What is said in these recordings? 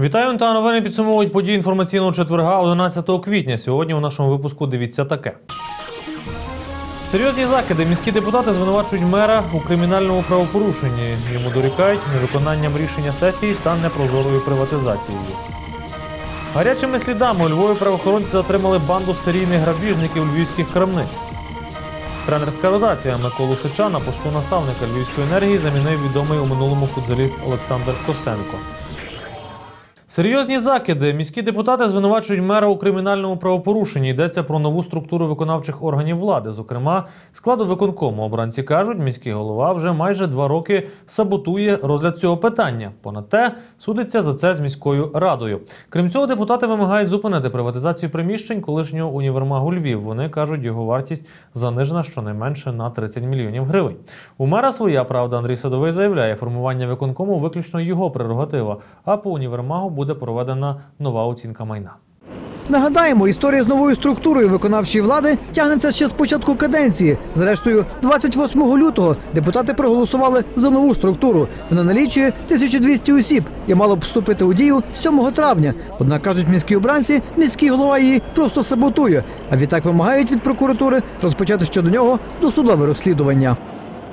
Вітаю та новини підсумовують події інформаційного четверга 11 квітня. Сьогодні у нашому випуску дивіться таке. Серйозні закиди міські депутати звинувачують мера у кримінальному правопорушенні. Йому дорікають невиконанням рішення сесії та непрозорою приватизацією. Гарячими слідами у Львові правоохоронці затримали банду серійних грабіжників львівських крамниць. Тренерська ротація Миколу Сича на посту наставника Львівської енергії замінив відомий у минулому футзаліст Олександр Косенко. Серйозні закиди. Міські депутати звинувачують мера у кримінальному правопорушенні. Йдеться про нову структуру виконавчих органів влади. Зокрема, складу виконкому обранці кажуть, міський голова вже майже два роки саботує розгляд цього питання. Понад те, судиться за це з міською радою. Крім цього, депутати вимагають зупинити приватизацію приміщень колишнього універмагу Львів. Вони кажуть, його вартість занижена щонайменше на 30 мільйонів гривень. У мера своя правда Андрій Садовий заявляє, формування виконкому виключно його прерогатива. А по універмагу буде проведена нова оцінка майна. Нагадаємо, історія з новою структурою виконавчої влади тягнеться ще з початку каденції. Зрештою, 28 лютого депутати проголосували за нову структуру. Вона налічує 1200 осіб і мало б вступити у дію 7 травня. Однак кажуть міські обранці, міський голова її просто саботує. А відтак вимагають від прокуратури розпочати щодо нього досудове розслідування.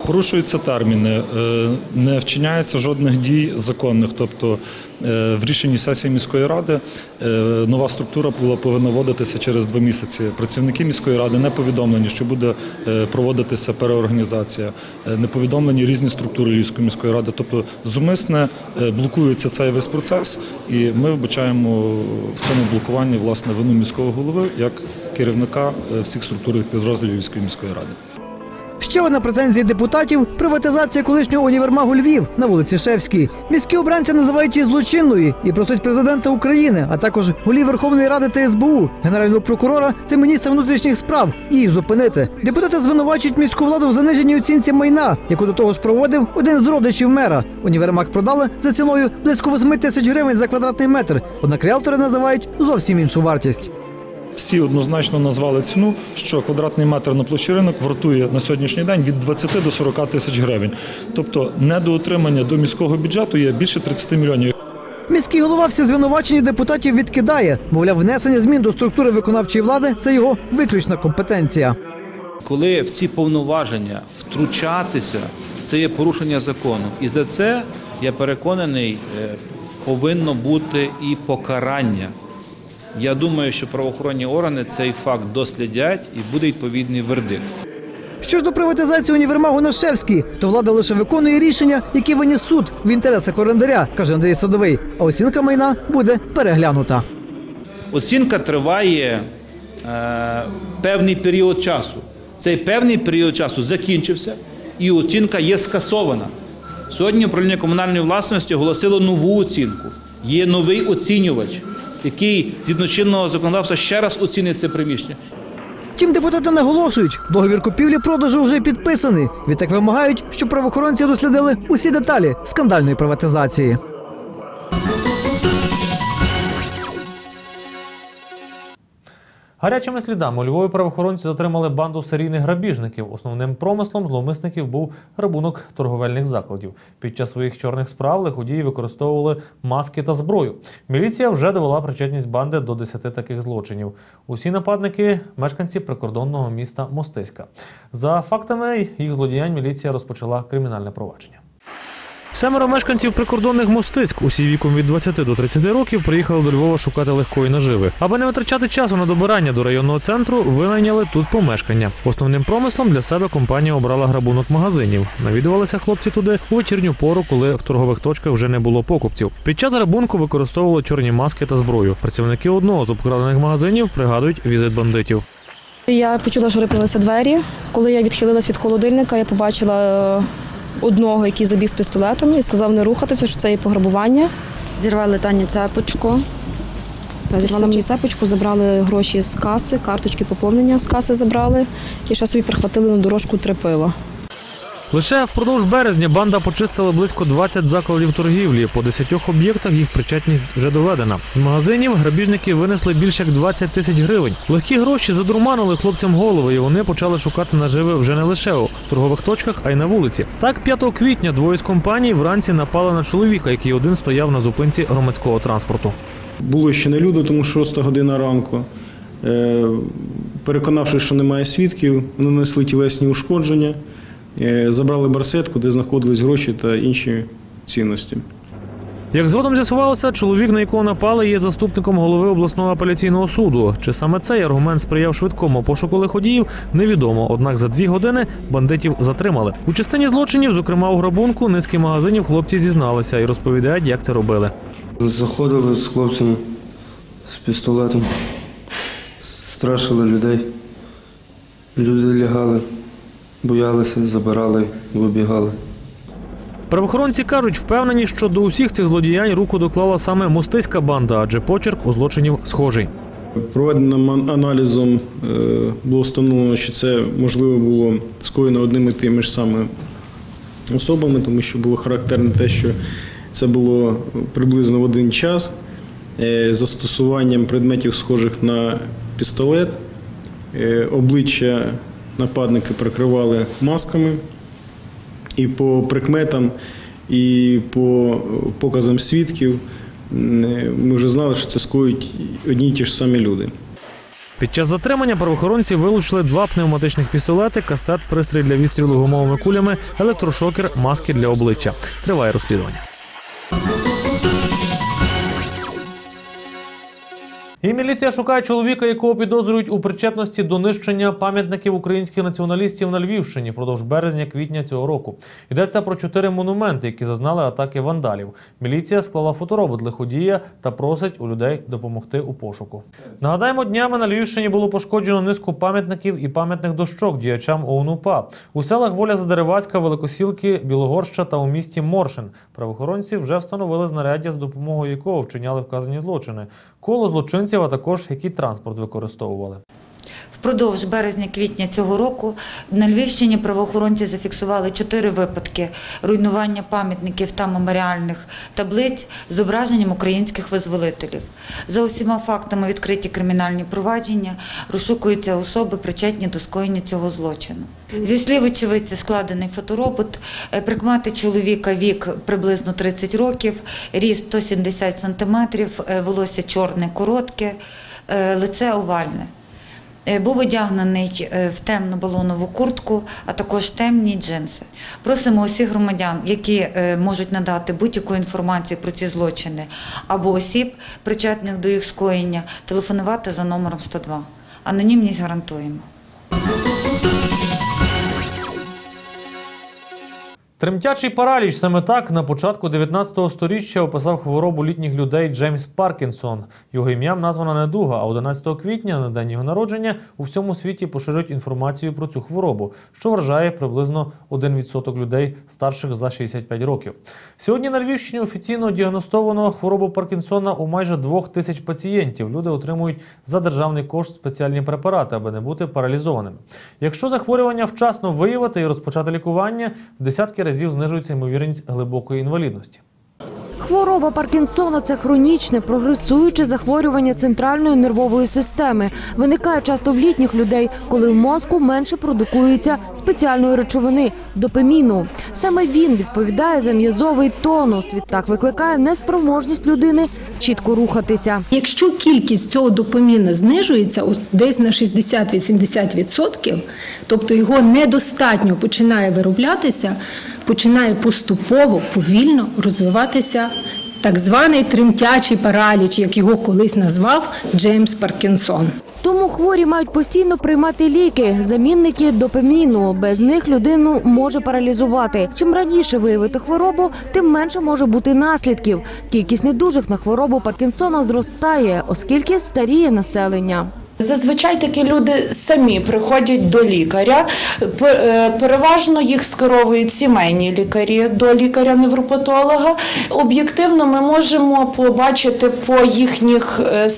Порушуються терміни, е, не вчиняється жодних дій законних. Тобто е, в рішенні сесії міської ради е, нова структура була повинна вводитися через два місяці. Працівники міської ради не повідомлені, що буде проводитися переорганізація, не повідомлені різні структури Львівської міської ради. Тобто зумисне блокується цей весь процес, і ми вбачаємо в цьому блокуванні власне вину міського голови як керівника всіх структурних підрозділів Львівської міської ради. Ще одна претензія депутатів приватизація колишнього універмагу Львів на вулиці Шевській. Міські обранці називають її злочинною і просять президента України, а також голів Верховної Ради та СБУ, генерального прокурора та міністра внутрішніх справ її зупинити. Депутати звинувачують міську владу в заниженій оцінці майна, яку до того ж проводив один з родичів мера. Універмаг продали за ціною близько 8 тисяч гривень за квадратний метр. Однак ріалтори називають зовсім іншу вартість. Всі однозначно назвали ціну, що квадратний метр на площі ринок вартує на сьогоднішній день від 20 до 40 тисяч гривень. Тобто недоотримання до міського бюджету є більше 30 мільйонів. Міський голова всі звинувачення депутатів відкидає. Мовляв, внесення змін до структури виконавчої влади це його виключна компетенція. коли в ці повноваження втручатися, це є порушення закону. І за це я переконаний, е, повинно бути і покарання. Я думаю, що правоохоронні органи цей факт дослідять і буде відповідний вердикт. Що ж до приватизації універмагу на Шевській, то влада лише виконує рішення, які виніс суд в інтересах орендаря, каже Андрій Садовий. А оцінка майна буде переглянута. Оцінка триває е, певний період часу. Цей певний період часу закінчився, і оцінка є скасована. Сьогодні управління комунальної власності оголосило нову оцінку. Є новий оцінювач, який згідно чинного законодавства ще раз оцінить це приміщення. Втім, депутати наголошують, договір купівлі-продажу вже підписаний. Відтак вимагають, щоб правоохоронці дослідили усі деталі скандальної приватизації. Гарячими слідами у Львові правоохоронці затримали банду серійних грабіжників. Основним промислом зловмисників був грабунок торговельних закладів. Під час своїх чорних справ лиходії використовували маски та зброю. Міліція вже довела причетність банди до 10 таких злочинів. Усі нападники мешканці прикордонного міста Мостиська. За фактами їх злодіянь міліція розпочала кримінальне провадження. Семеро мешканців прикордонних мостиськ, усі віком від 20 до 30 років, приїхали до Львова шукати легкої наживи. Аби не витрачати часу на добирання до районного центру, винайняли тут помешкання. Основним промислом для себе компанія обрала грабунок магазинів. Навідувалися хлопці туди у вечірню пору, коли в торгових точках вже не було покупців. Під час грабунку використовували чорні маски та зброю. Працівники одного з обкрадених магазинів пригадують візит бандитів. Я почула, що рипнулися двері. Коли я відхилилась від холодильника, я побачила е, одного, який забіг з пістолетом і сказав не рухатися, що це є пограбування. Зірвали Тані цепочку. Зірвали мені цепочку, забрали гроші з каси, карточки поповнення з каси забрали і ще собі прихватили на дорожку три пива. Лише впродовж березня банда почистила близько 20 закладів торгівлі. По 10 об'єктах їх причетність вже доведена. З магазинів грабіжники винесли більше як 20 тисяч гривень. Легкі гроші задурманили хлопцям голови, і вони почали шукати наживи вже не лише у торгових точках, а й на вулиці. Так, 5 квітня двоє з компаній вранці напали на чоловіка, який один стояв на зупинці громадського транспорту. Було ще не людно, тому що 6 година ранку. Е, Переконавшись, що немає свідків, нанесли тілесні ушкодження, забрали барсетку, де знаходились гроші та інші цінності. Як згодом з'ясувалося, чоловік, на якого напали, є заступником голови обласного апеляційного суду. Чи саме цей аргумент сприяв швидкому пошуку лиходіїв, невідомо. Однак за дві години бандитів затримали. У частині злочинів, зокрема у грабунку, низки магазинів хлопці зізналися і розповідають, як це робили. Заходили з хлопцями з пістолетом, страшили людей. Люди лягали, боялися, забирали, вибігали. Правоохоронці кажуть, впевнені, що до усіх цих злодіянь руку доклала саме мостиська банда, адже почерк у злочинів схожий. Проведеним аналізом е, було встановлено, що це можливо було скоєно одними і тими ж саме особами, тому що було характерно те, що це було приблизно в один час е, застосуванням предметів, схожих на пістолет. Е, Обличчя нападники прикривали масками. І по прикметам, і по показам свідків ми вже знали, що це скоюють одні й ті ж самі люди. Під час затримання правоохоронці вилучили два пневматичних пістолети, кастет, пристрій для відстрілу гумовими кулями, електрошокер, маски для обличчя. Триває розслідування. І міліція шукає чоловіка, якого підозрюють у причетності до нищення пам'ятників українських націоналістів на Львівщині впродовж березня-квітня цього року. Йдеться про чотири монументи, які зазнали атаки вандалів. Міліція склала фоторобот лиходія та просить у людей допомогти у пошуку. Нагадаємо, днями на Львівщині було пошкоджено низку пам'ятників і пам'ятних дощок діячам ОУН-УПА. У селах Воля Задеревацька, Великосілки, Білогорща та у місті Моршин. Правоохоронці вже встановили знаряддя, з допомогою якого вчиняли вказані злочини. Коло злочинців, а також який транспорт використовували. Впродовж березня-квітня цього року на Львівщині правоохоронці зафіксували чотири випадки руйнування пам'ятників та меморіальних таблиць з зображенням українських визволителів. За усіма фактами відкриті кримінальні провадження, розшукуються особи, причетні до скоєння цього злочину. Зі слів очевидця складений фоторобот, Е, прикмати чоловіка вік приблизно 30 років, ріст 170 сантиметрів, е, волосся чорне, коротке, е, лице овальне. Е, Був одягнений е, в темну балонову куртку, а також темні джинси. Просимо усіх громадян, які е, можуть надати будь-яку інформацію про ці злочини або осіб, причетних до їх скоєння, телефонувати за номером 102. Анонімність гарантуємо. Тремтячий параліч саме так на початку 19 століття описав хворобу літніх людей Джеймс Паркінсон. Його ім'ям названа недуга, а 11 квітня, на день його народження, у всьому світі поширюють інформацію про цю хворобу, що вражає приблизно 1% людей старших за 65 років. Сьогодні на Львівщині офіційно діагностовано хворобу Паркінсона у майже двох тисяч пацієнтів. Люди отримують за державний кошт спеціальні препарати, аби не бути паралізованими. Якщо захворювання вчасно виявити і розпочати лікування, десятки разів знижується ймовірність глибокої інвалідності. Хвороба Паркінсона це хронічне, прогресуюче захворювання центральної нервової системи. Виникає часто в літніх людей, коли в мозку менше продукується спеціальної речовини допаміну. Саме він відповідає за м'язовий тонус. Відтак викликає неспроможність людини чітко рухатися. Якщо кількість цього допаміну знижується от десь на 60-80%, тобто його недостатньо починає вироблятися, починає поступово, повільно розвиватися так званий тремтячий параліч, як його колись назвав Джеймс Паркінсон. Тому хворі мають постійно приймати ліки, замінники допаміну. Без них людину може паралізувати. Чим раніше виявити хворобу, тим менше може бути наслідків. Кількість недужих на хворобу Паркінсона зростає, оскільки старіє населення. Зазвичай такі люди самі приходять до лікаря. Е, Переважно їх скеровують сімейні лікарі до лікаря-невропатолога. Об'єктивно ми можемо побачити по їхніх е,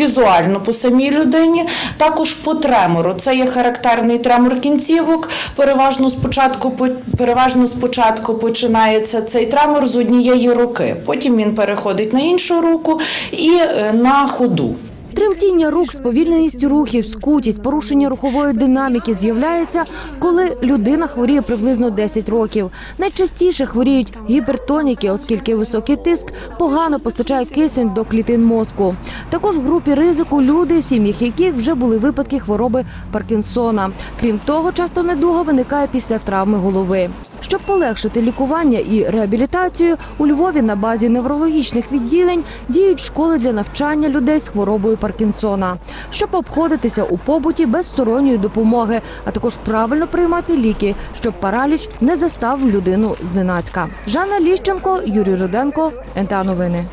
візуально по самій людині, також по тремору. Це є характерний тремор кінцівок. Переважно спочатку переважно спочатку починається цей тремор з однієї руки, потім він переходить на іншу руку і е, на ходу. Тремтіння рук, сповільненість рухів, скутість, порушення рухової динаміки з'являється, коли людина хворіє приблизно 10 років. Найчастіше хворіють гіпертоніки, оскільки високий тиск погано постачає кисень до клітин мозку. Також в групі ризику люди, в сім'ях яких вже були випадки хвороби Паркінсона. Крім того, часто недуга виникає після травми голови. Щоб полегшити лікування і реабілітацію, у Львові на базі неврологічних відділень діють школи для навчання людей з хворобою Паркінсона, щоб обходитися у побуті без сторонньої допомоги, а також правильно приймати ліки, щоб параліч не застав людину зненацька. Жанна Ліщенко, Юрій Руденко, НТА Новини.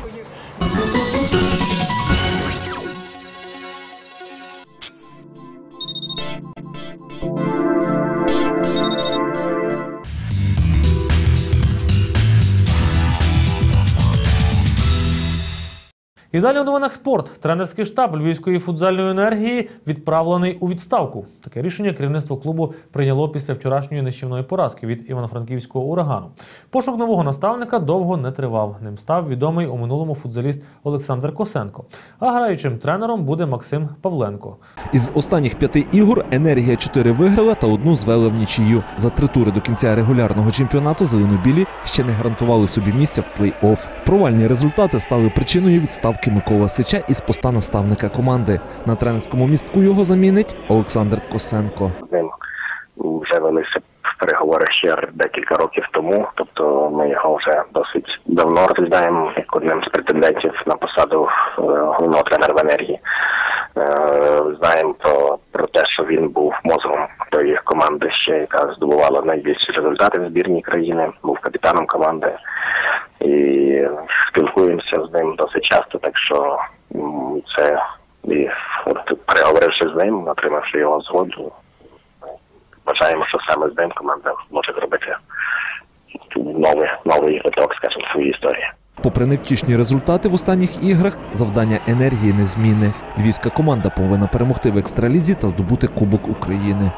І далі у новинах спорт. Тренерський штаб львівської футзальної енергії відправлений у відставку. Таке рішення керівництво клубу прийняло після вчорашньої нищівної поразки від івано-франківського урагану. Пошук нового наставника довго не тривав. Ним став відомий у минулому футзаліст Олександр Косенко. А граючим тренером буде Максим Павленко. Із останніх п'яти ігор енергія 4 виграла та одну звели в нічию. За три тури до кінця регулярного чемпіонату зеленобілі ще не гарантували собі місця в плей-офф. Провальні результати стали причиною відставки Микола Сича із поста наставника команди. На тренерському містку його замінить Олександр Косенко. ним вже велися в переговори ще декілька років тому. Тобто ми його вже досить давно розглядаємо як одним з претендентів на посаду е, головного тренера в енергії. Е, Знаємо про, про те, що він був мозгом тої команди, ще яка здобувала найбільші результати в збірній країни, був капітаном команди. І спілкуємося з ним досить часто, так що це і переговоривши з ним, отримавши його згоду, вважаємо, що саме з ним команда може зробити новий, новий виток, скажімо, своїй історії. Попри невтішні результати в останніх іграх, завдання енергії незмінне. Львівська команда повинна перемогти в екстралізі та здобути Кубок України.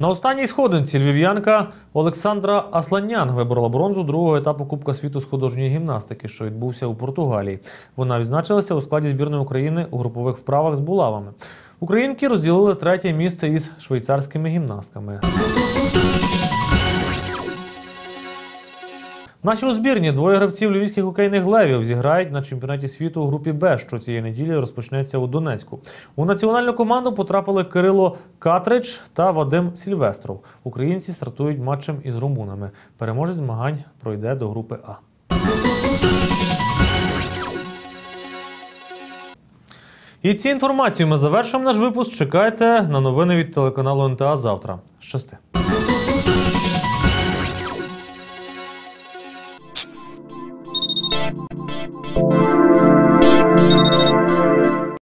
На останній сходинці львів'янка Олександра Асланян виборола бронзу другого етапу Кубка світу з художньої гімнастики, що відбувся у Португалії. Вона відзначилася у складі збірної України у групових вправах з булавами. Українки розділили третє місце із швейцарськими гімнастками. Наші у збірні двоє гравців львівських хокейних левів зіграють на чемпіонаті світу у групі Б, що цієї неділі розпочнеться у Донецьку. У національну команду потрапили Кирило Катрич та Вадим Сільвестров. Українці стартують матчем із румунами. Переможець змагань пройде до групи А. І ці інформацію ми завершимо наш випуск. Чекайте на новини від телеканалу НТА завтра. Щасти.